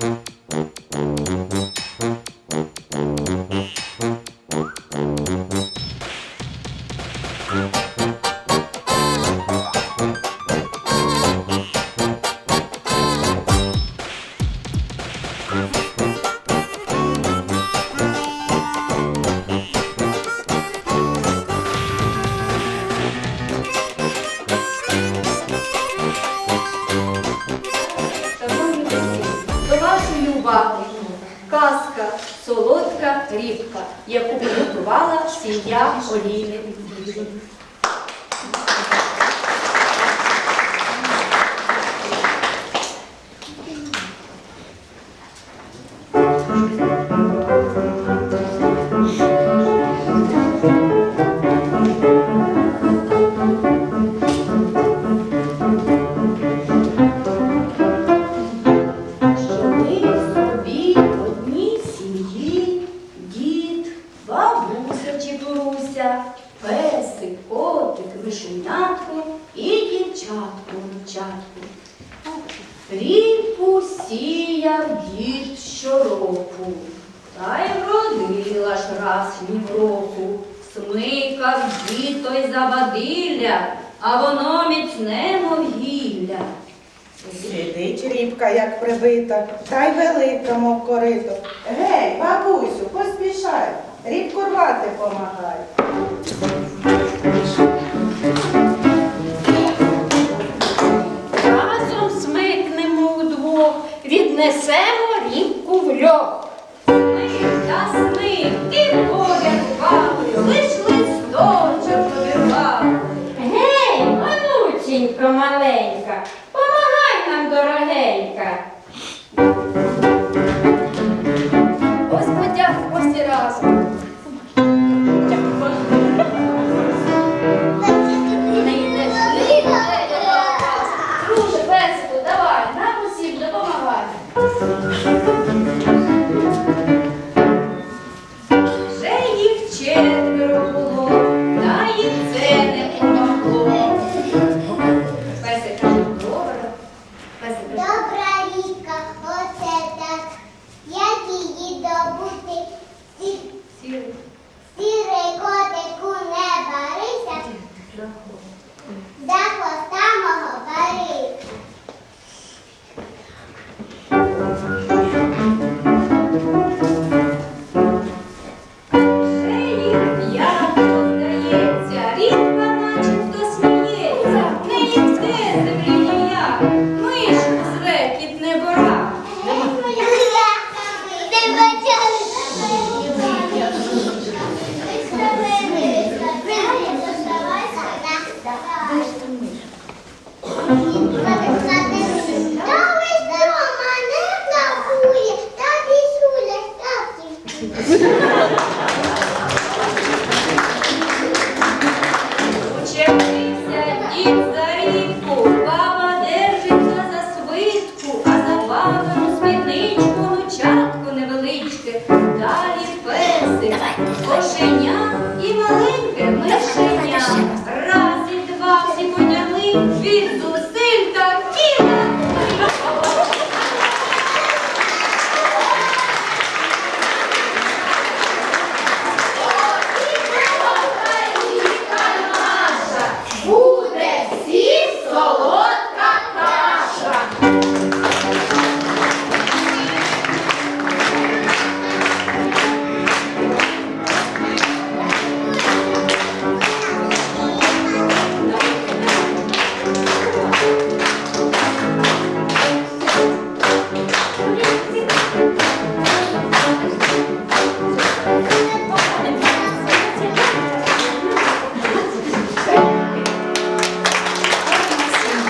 Mm-hmm. Солодка рібка, яку приготувала сім'я Олійник. Мишенятко і дівчатко внучатко. Ріпу сіяв дід щороку, та й вродила ж раз півроку. Смикав дід той завадилля, а воно міцне мов гілля. Сидить рібка, як прибита, та й велика, мов корито. Гей, бабусю, поспішай, рібку рвати помагай. Roseña.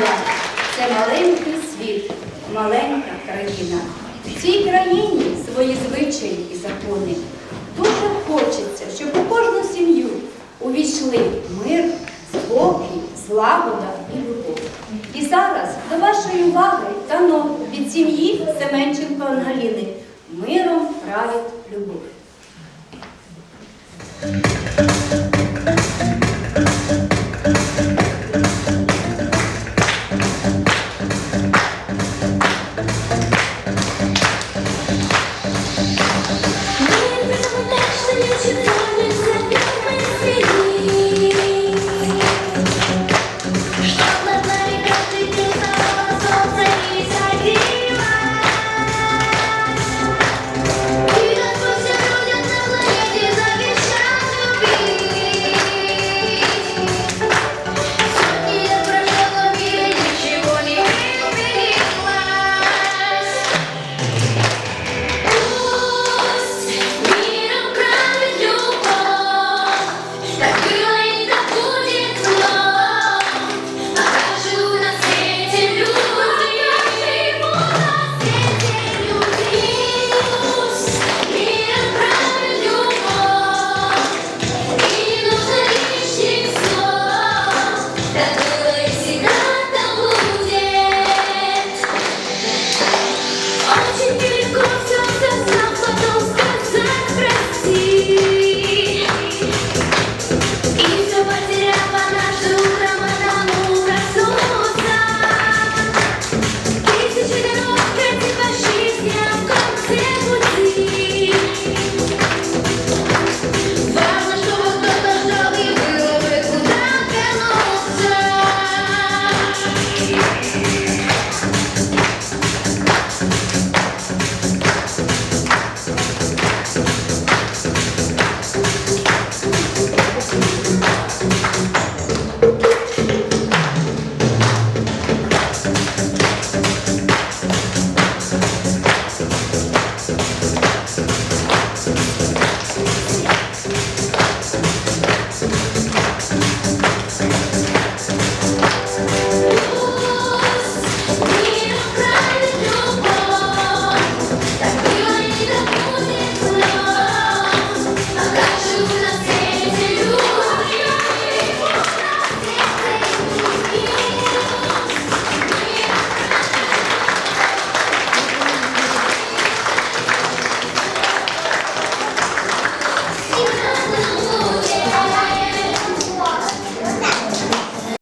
Сім'я це маленький світ, маленька країна. В цій країні свої звичаї і закони. Дуже хочеться, щоб у кожну сім'ю увійшли мир, спокій, злагода і любов. І зараз до вашої уваги дано від сім'ї Семенченко Ангеліни миром править любов.